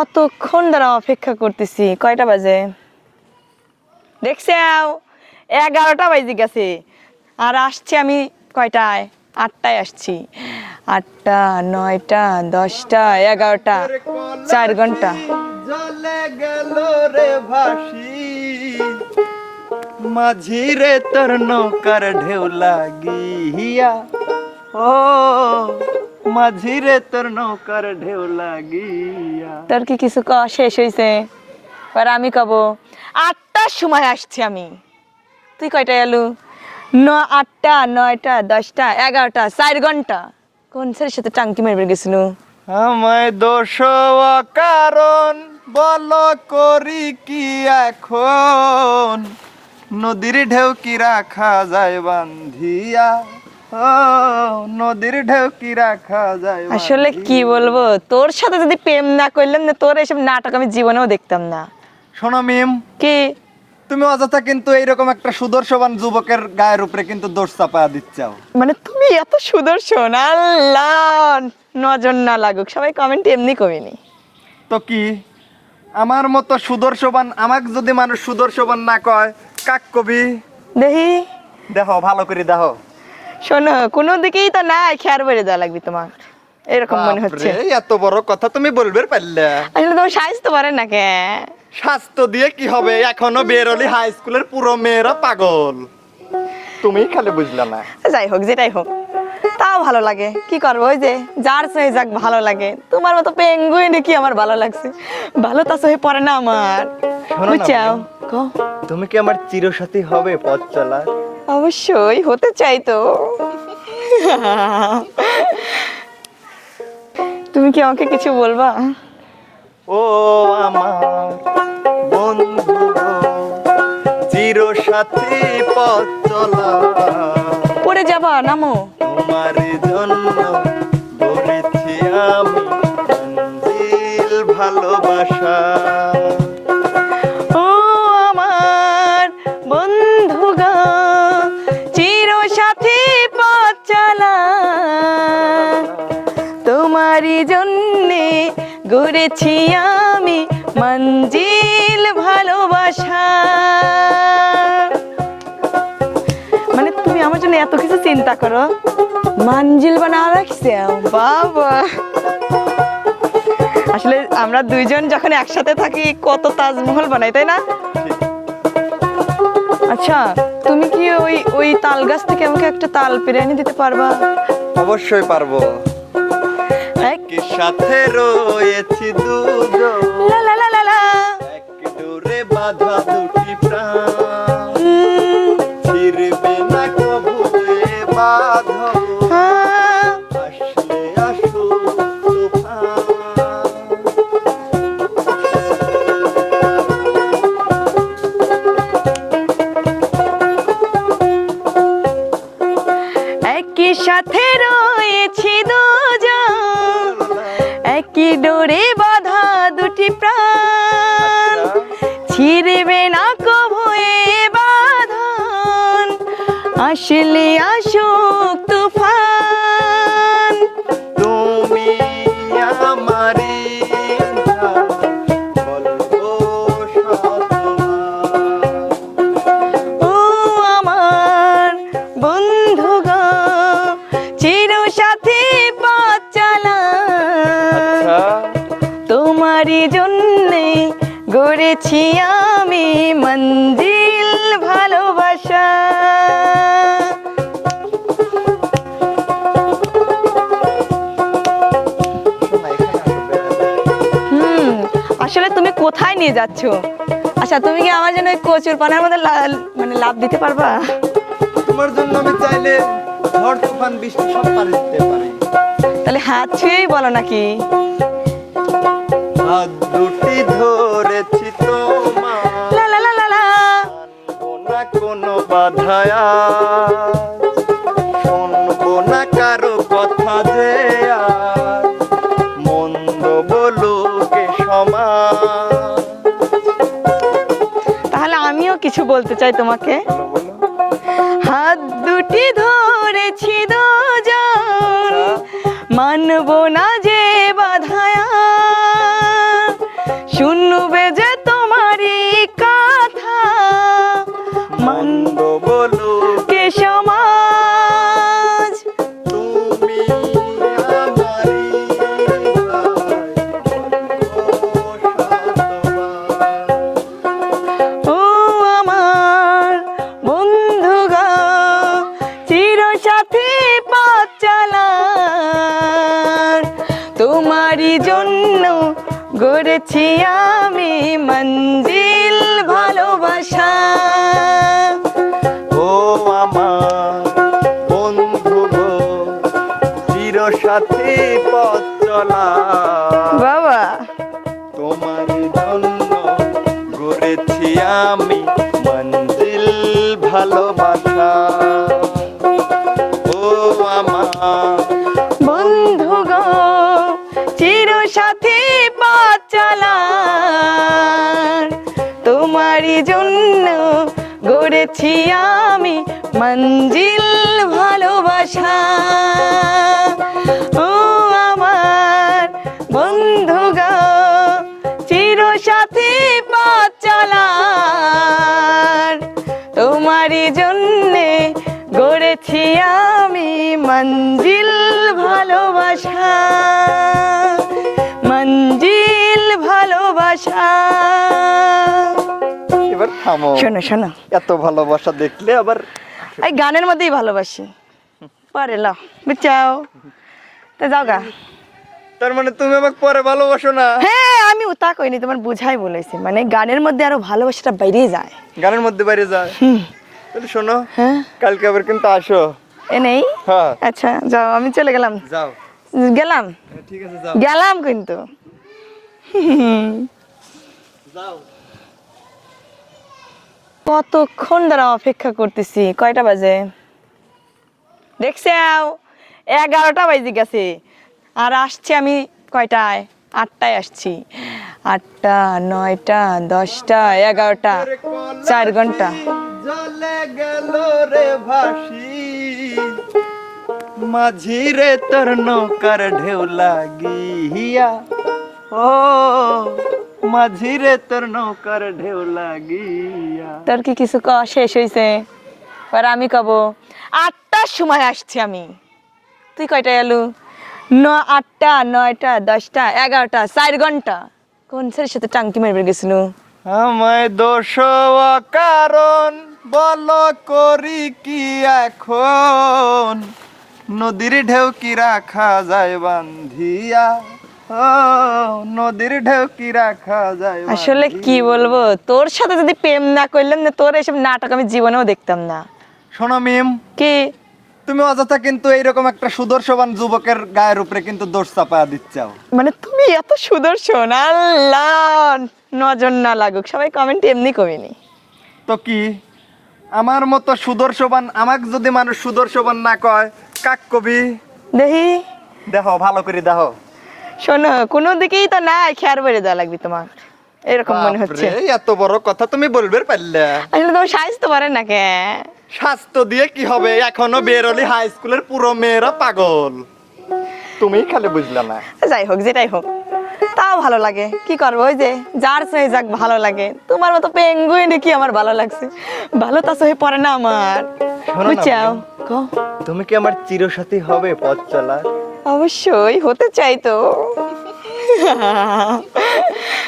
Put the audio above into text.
কতক্ষণ দ্বারা অপেক্ষা করতেছি? কয়টা বাজে? দেখছে এগারোটা বাজে গেছে। আর আসছি আমি কয়টায়? আটটায় আসছি। আটটা, নয়টা, দশটা, এগারোটা, চার ঘণ্টা। রে মাঝি রে তোর নৌকার ঢেউ লাগিয়া। ও মাঝি রে তোর নৌকার ঢেউ লাগিয়া। তোর কি কিছু ক? শেষ হয়েছে এবার আমি কব আটটার সময় আসছি আমি। তুই কয়টায় এলু? ন আটটা নয়টা দশটা এগারোটা চার ঘণ্টা। কোন ছেলের সাথে টাঙ্কি মেরে গেছিল? আমায় দোষ কারণ বল করি কি এখন? নদীর ঢেউ কি রাখা যায় বান্ধিয়া? নদীর ঢেউ কি রাখা যায় আসলে কি বলব? তোর সাথে যদি প্রেম না করলাম না তোর এসব নাটক আমি জীবনেও দেখতাম না। শোনো মিম কি? তুমি অযথা কিন্তু এইরকম একটা সুদর্শবান যুবকের গায়ের উপরে কিন্তু দোষ চাপা দিচ্ছাও। মানে তুমি এত সুদর্শন আল্লাহ! নজর না লাগুক সবাই কমেন্ট এমনি কমিনি তো কি? আমার মতো সুদর্শবান আমাকে যদি মানুষ সুদর্শবান না কয় কাক কবি? দেখি। দেখো ভালো করে দেখো। শোনো কোনো দিকেই তো নাই খেয়ার বেড়ে দেওয়া লাগবে তোমার। এরকম মনে হচ্ছে। এত বড় কথা তুমি বলবে পারলে। আসলে তোমার সাইজ পারে না কে? স্বাস্থ্য দিয়ে কি হবে? এখনও বেরোলি হাই স্কুলের পুরো মেয়েরা পাগল। তুমি খালি বুঝলে না। যাই হোক যেটাই হোক। তাও ভালো লাগে। কি করব ওই যে যার সহে যাক ভালো লাগে। তোমার মতো পেঙ্গুইন কি আমার ভালো লাগছে? ভালো তা সহে পড়ে না আমার। বুঝছাও তুমি কি আমার চিরসাথী হবে পথ চলা? অবশ্যই হতে চাই তো। তুমি কি আমাকে কিছু বলবা? ও আমার বন্ধু চিরসাথী পথ চলা। পড়ে যাবা নামো। তোমার জন্য গড়েছি আমি ভালোবাসা। গড়েছি আমি মঞ্জিল ভালোবাসা। মানে তুমি আমার জন্য এত কিছু চিন্তা করো। মঞ্জিল বানা রাখছে বাবা। আসলে আমরা দুইজন যখন একসাথে থাকি কত তাজমহল বানাই তাই না? আচ্ছা তুমি কি ওই ওই তাল গাছ থেকে আমাকে একটা তাল পেরে এনে দিতে পারবা? অবশ্যই পারব। সাথে রয়েছি দুজন। এক ডোরে বাঁধা দুটি প্রাণ। না কবু হ্যাঁ। সাথে রয়েছি দুজন। একই ডোরে বাধা দুটি প্রাণ? ছিড়বে না কভু এ বাঁধন। আসলে আসুক তোমারই জন্যে গড়েছি আমি মঞ্জিল ভালোবাসা। হুম আসলে তুমি কোথায় নিয়ে যাচ্ছ? আচ্ছা তুমি কি আমার জন্য কচুর পানার মধ্যে মানে লাভ দিতে পারবা? তোমার জন্য আমি চাইলে ঝড় তুফান বৃষ্টি সব পারে দিতে পারি। তাহলে হাত ছুঁয়েই বলো নাকি? হাত দুটি ধরেছি তোমার। না কোনো বাধায় আজ। শুনব না কারও কথা যে আর মন্দ বলুকে সমাজ। তাহলে আমিও কিছু বলতে চাই তোমাকে। হাত দুটি ধরেছি দুজন। মানব না মানব বলো কে সমাজ? ও আমার বন্ধু গা চির সাথী পথ তোমারই জন্য গড়েছি আমি মন্দির সাথী পথ চলা। বাবা। তোমার জন্য গড়েছি আমি মঞ্জিল ভালোবাসা ও আমার বন্ধু গো চির সাথী পথ তোমারই জন্য গড়েছি আমি মঞ্জিল থামো। শোনো শোনো। এত ভালোবাসা দেখলে আবার এই গানের মধ্যেই ভালোবাসি। পরে ল বুঝছাও তা যাও গা। তার মানে তুমি আমাকে পরে ভালোবাসো না? হ্যাঁ আমি তা কইনি তোমার বুঝাই বলেছি। মানে গানের মধ্যে আরও ভালোবাসাটা বাইরে যায়। গানের মধ্যে বাইরে যায়? তাহলে শোনো হ্যাঁ। কালকে আবার কিন্তু আসো। এ নেই? হ্যাঁ। আচ্ছা যাও আমি চলে গেলাম। যাও। গেলাম? ঠিক আছে যাও। গেলাম কিন্তু। যাও। কতক্ষণ দ্বারা অপেক্ষা করতেছি? কয়টা বাজে? দেখছে এগারোটা বাজে গেছে। আর আসছি আমি কয়টায়? আটটায় আসছি। আটটা, নয়টা, দশটা, এগারোটা, চার ঘণ্টা। রে মাঝি রে তোর নৌকার ঢেউ লাগিয়া, ও মাঝি রে তোর নৌকার ঢেউ লাগিয়া। তোর কি কিছু ক- শেষ হয়েছে আর আমি কব আটটার সময় আসছি আমি। তুই কয়টায় এলু? ন আটটা নয়টা দশটা এগারোটা চার ঘণ্টা। কোন ছেলের সাথে টাঙ্কি মেরে গেছিল? আমায় দোষ কারণ বল করি কি এখন? নদীর ঢেউ কি রাখা যায় বান্ধিয়া? নদীর ঢেউ কি রাখা যায় আসলে কি বলব? তোর সাথে যদি প্রেম না করলাম না তোর এসব নাটক আমি জীবনেও দেখতাম না। শোনো মিম কি? তুমি অযথা কিন্তু এইরকম একটা সুদর্শবান যুবকের গায়ের উপরে কিন্তু দোষ চাপায়া দিচ্ছাও। মানে তুমি এত সুদর্শন আল্লাহ! নজর না লাগুক সবাই কমেন্ট এমনি কমেনি তো কি? আমার মতো সুদর্শবান আমাকে যদি মানুষ সুদর্শবান না কয় কাক কবি? দেখি। দেখো ভালো করে দেখো। শোনো কোনো দিকেই তো নাই খেয়ার বেড়ে দেওয়া লাগবে তোমার। এরকম মনে হচ্ছে। এত বড় কথা তুমি বলবে পারলে। আসলে তোমার পারে না কে? স্বাস্থ্য দিয়ে কি হবে? এখনও বেরোলি হাই স্কুলের পুরো মেয়েরা পাগল। তুমি খালি বুঝলে না। যাই হোক যেটাই হোক। তাও ভালো লাগে। কি করব ওই যে যার সহে যাক ভালো লাগে। তোমার মতো পেঙ্গুইনে কি আমার ভালো লাগছে। ভালো তা সহে পড়ে না আমার। কো তুমি কি আমার চিরসাথী হবে পথ চলা? অবশ্যই হতে চাই তো।